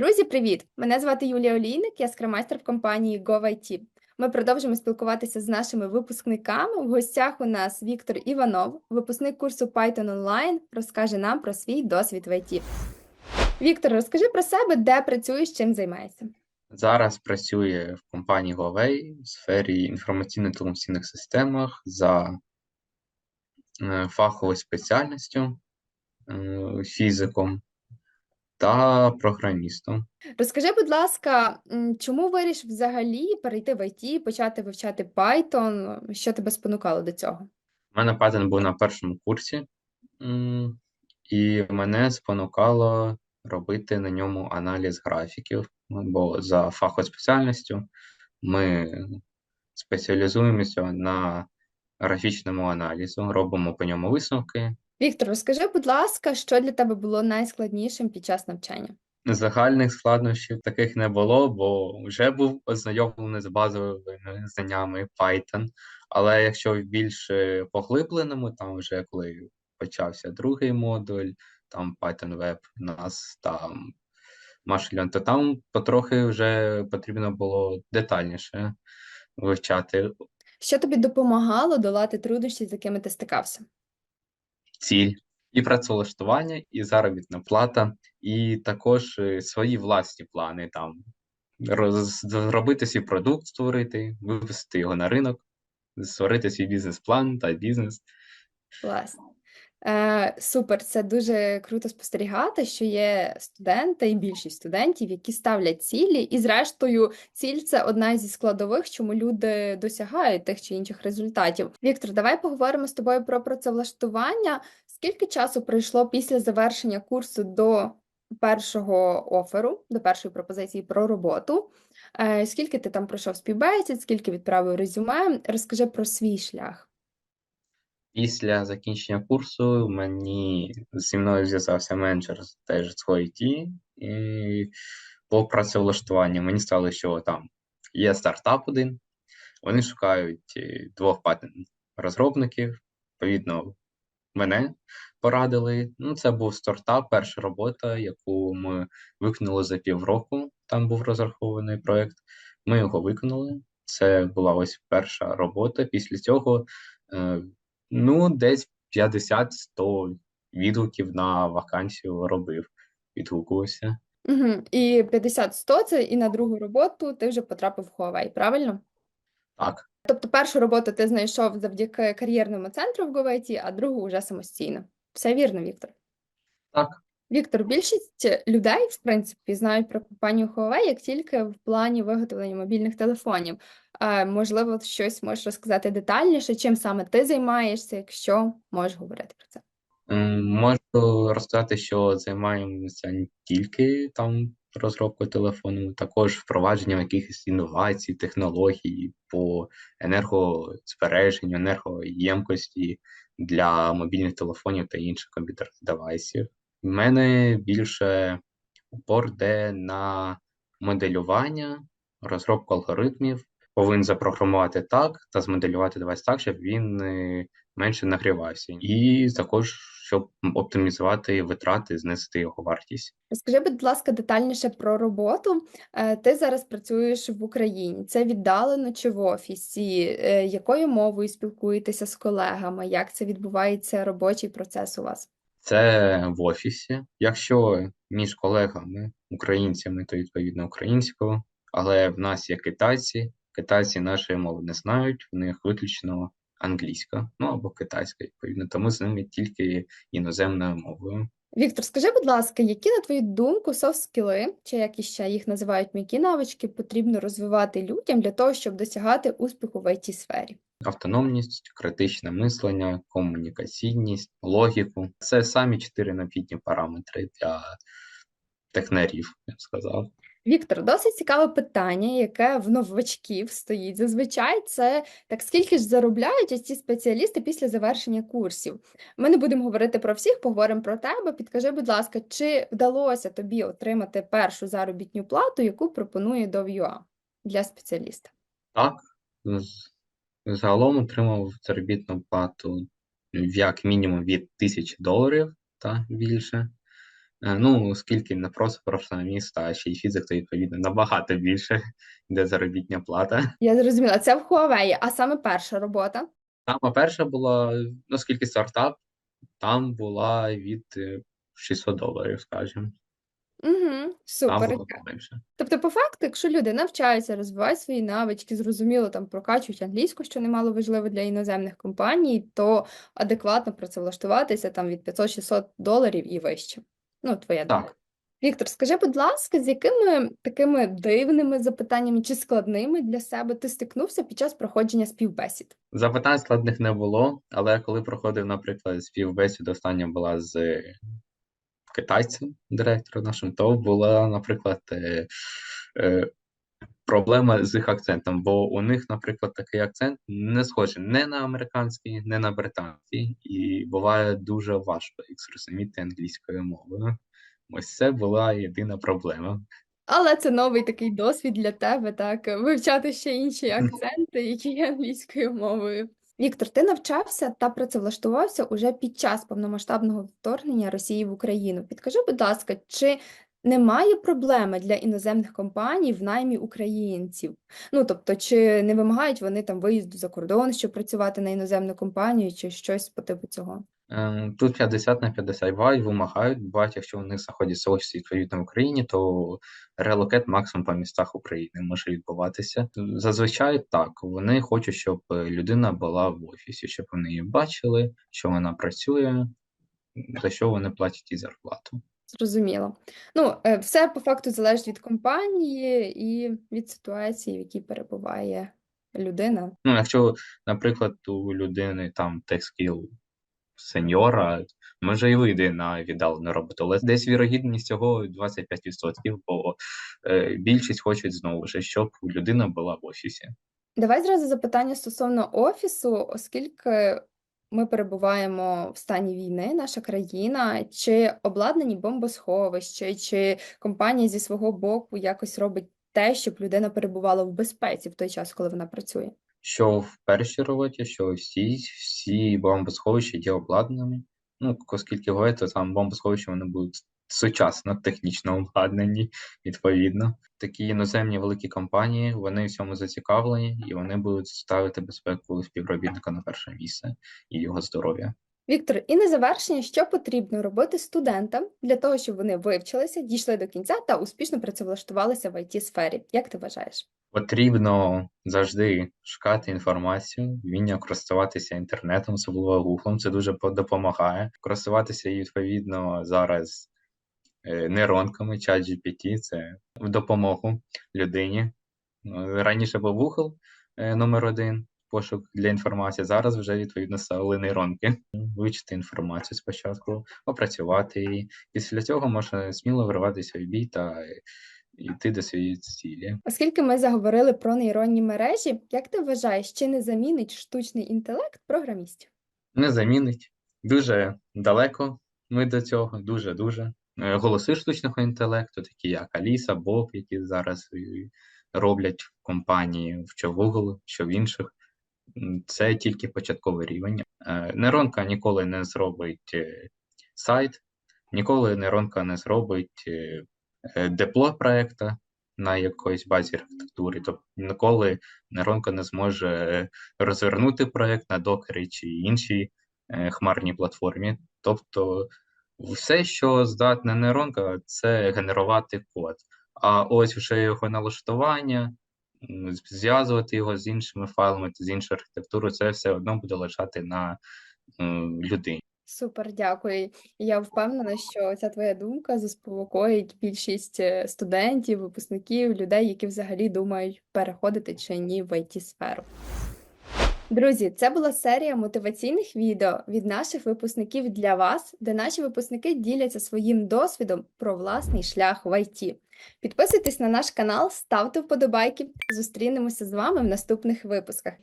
Друзі, привіт! Мене звати Юлія Олійник, я скрамайстер в компанії GoVIT. Ми продовжуємо спілкуватися з нашими випускниками. В гостях у нас Віктор Іванов, випускник курсу Python Online, розкаже нам про свій досвід в IT. Віктор, розкажи про себе, де працюєш, чим займаєшся. Зараз працює в компанії Huawei в сфері інформаційно-телекомунікаційних системах за е, фаховою спеціальністю, е, фізиком та програмістом. Розкажи, будь ласка, чому вирішив взагалі перейти в IT, почати вивчати Python? Що тебе спонукало до цього? У мене Python був на першому курсі, і мене спонукало робити на ньому аналіз графіків, бо за фаховою спеціальністю ми спеціалізуємося на графічному аналізу, робимо по ньому висновки. Віктор, розкажи, будь ласка, що для тебе було найскладнішим під час навчання? Загальних складнощів таких не було, бо вже був ознайомлений з базовими знаннями Python. Але якщо в більш е, поглибленому, там вже коли почався другий модуль, там Python Web, нас там Machine то там потрохи вже потрібно було детальніше вивчати Що тобі допомагало долати труднощі, з якими ти стикався? Ціль, і працевлаштування, і заробітна плата, і також е, свої власні плани там роз, зробити свій продукт, створити, вивести його на ринок, створити свій бізнес-план та бізнес. Класно. Е, супер, це дуже круто спостерігати, що є студенти і більшість студентів, які ставлять цілі, і зрештою, ціль це одна зі складових, чому люди досягають тих чи інших результатів. Віктор, давай поговоримо з тобою про працевлаштування. Скільки часу пройшло після завершення курсу до першого оферу, до першої пропозиції про роботу? Е, скільки ти там пройшов співбесід, скільки відправив резюме? Розкажи про свій шлях. Після закінчення курсу мені зі мною зв'язався менеджер теж з IT, і по працевлаштуванню мені стало, що там є стартап один, вони шукають е, двох патент розробників. Відповідно, мене порадили. Ну, це був стартап, перша робота, яку ми виконали за півроку. Там був розрахований проєкт. Ми його виконали. Це була ось перша робота. Після цього, е, ну, десь 50-100 відгуків на вакансію робив, відгукувався. Угу. І 50-100 це і на другу роботу ти вже потрапив в Huawei, правильно? Так, Тобто першу роботу ти знайшов завдяки кар'єрному центру в GoIT, а другу вже самостійно. Все вірно, Віктор. так. Віктор, більшість людей, в принципі, знають про компанію Huawei як тільки в плані виготовлення мобільних телефонів. Е, можливо, щось можеш розказати детальніше, чим саме ти займаєшся, якщо можеш говорити про це. Можу розказати, що займаємося не тільки там розробкою телефону, також впровадженням якихось інновацій, технологій по енергозбереженню, енергоємкості для мобільних телефонів та інших комп'ютерних девайсів. У мене більше упор йде на моделювання, розробку алгоритмів. Повинен запрограмувати так та змоделювати девайс так, щоб він е, менше нагрівався, і також щоб оптимізувати витрати, знести його вартість. Розкажи, будь ласка, детальніше про роботу. Е, Ти зараз працюєш в Україні. Це віддалено чи в офісі? Е, Якою мовою спілкуєтеся з колегами? Як це відбувається робочий процес у вас? Це в офісі. Якщо між колегами, українцями, то відповідно українською, але в нас є китайці. Китайці нашої мови не знають, в них виключно англійська, ну або китайська, відповідно, тому з ними тільки іноземною мовою. Віктор, скажи, будь ласка, які, на твою думку, софт-скіли, чи як іще їх називають м'які навички, потрібно розвивати людям для того, щоб досягати успіху в it сфері? Автономність, критичне мислення, комунікаційність, логіку це самі чотири необхідні параметри для технарів, я б сказав. Віктор, досить цікаве питання, яке в новачків стоїть. Зазвичай це так скільки ж заробляють ці спеціалісти після завершення курсів. Ми не будемо говорити про всіх, поговоримо про тебе. Підкажи, будь ласка, чи вдалося тобі отримати першу заробітну плату, яку пропонує Dov.ua для спеціаліста? Так, загалом отримав заробітну плату як мінімум від тисячі доларів та більше. Е, Ну, оскільки не просто програміст, а ще й фізик, то відповідно набагато більше йде заробітня плата. Я зрозуміла, це в Huawei, а саме перша робота. Там, а перша була, оскільки стартап, там була від е, 600 доларів, скажімо. Угу, супер. Тобто, по факту, якщо люди навчаються, розвивають свої навички, зрозуміло, там прокачують англійську, що немало важливо для іноземних компаній, то адекватно працевлаштуватися там від 500-600 доларів і вище. Ну, твоя думка. Так. Віктор, скажи, будь ласка, з якими такими дивними запитаннями чи складними для себе ти стикнувся під час проходження співбесід? Запитань складних не було, але коли проходив, наприклад, співбесіду, остання була з китайцем, директором нашим, то була, наприклад, е, е, проблема з їх акцентом, бо у них, наприклад, такий акцент не схожий не на американський, не на британський, і буває дуже важко їх зрозуміти англійською мовою. Ось це була єдина проблема. Але це новий такий досвід для тебе, так, вивчати ще інші акценти, які є англійською мовою. Віктор, ти навчався та працевлаштувався уже під час повномасштабного вторгнення Росії в Україну. Підкажи, будь ласка, чи немає проблеми для іноземних компаній в наймі українців? Ну, тобто, чи не вимагають вони там виїзду за кордон, щоб працювати на іноземну компанію, чи щось по типу цього? Е, Тут 50 на 50 бувають, вимагають, бувають, якщо вони знаходяться офісі відповідно в Україні, то релокет максимум по містах України може відбуватися. Зазвичай так, вони хочуть, щоб людина була в офісі, щоб вони її бачили, що вона працює, за що вони платять і зарплату. Зрозуміло. Ну, е, все по факту залежить від компанії і від ситуації, в якій перебуває людина. Ну, якщо, наприклад, у людини там текскіл сеньора, може і вийде на віддалену роботу, але десь вірогідність цього 25%, бо е, більшість хочуть знову ж, щоб людина була в офісі. Давай зразу запитання стосовно офісу, оскільки ми перебуваємо в стані війни, наша країна, чи обладнані бомбосховища, чи компанія зі свого боку якось робить те, щоб людина перебувала в безпеці в той час, коли вона працює? Що в першій роботі, що всі, всі бомбосховища є обладнаними. Ну, оскільки говорити, там бомбосховища вони будуть сучасно, технічно обладнані, відповідно. Такі іноземні великі компанії, вони в цьому зацікавлені, і вони будуть ставити безпеку співробітника на перше місце і його здоров'я. Віктор, і на завершення, що потрібно робити студентам для того, щоб вони вивчилися, дійшли до кінця та успішно працевлаштувалися в it сфері Як ти вважаєш? Потрібно завжди шукати інформацію, вміння користуватися інтернетом, особливо гуглом, це дуже допомагає. Користуватися і відповідно зараз нейронками, чат GPT, це в допомогу людині. Ну, Раніше був Google е, номер один пошук для інформації. Зараз вже відповідно ставили нейронки. Вивчити інформацію спочатку, опрацювати її. Після цього можна сміло вриватися в бій та е, йти до своєї цілі. Оскільки ми заговорили про нейронні мережі, як ти вважаєш, чи не замінить штучний інтелект програмістів? не замінить. Дуже далеко ми до цього, дуже-дуже. Е, Голоси штучного інтелекту, такі як Аліса, Боб, які зараз і роблять в компанії, що Google, що в інших. Це тільки початковий рівень. Е, Нейронка ніколи не зробить е, сайт, ніколи нейронка не зробить е, е, деплой проекта на якоїсь базі архітектури. Тобто ніколи нейронка не зможе е, розвернути проект на докері чи іншій е, хмарній платформі. Тобто, все, що здатна нейронка, це генерувати код. А ось вже його налаштування, зв'язувати його з іншими файлами, з іншою архітектурою, це все одно буде лежати на м, людині. Супер, дякую. Я впевнена, що ця твоя думка заспокоїть більшість е, студентів, випускників, людей, які взагалі думають переходити чи ні в it сферу Друзі, це була серія мотиваційних відео від наших випускників для вас, де наші випускники діляться своїм досвідом про власний шлях в ІТ. Підписуйтесь на наш канал, ставте вподобайки. Зустрінемося з вами в наступних випусках.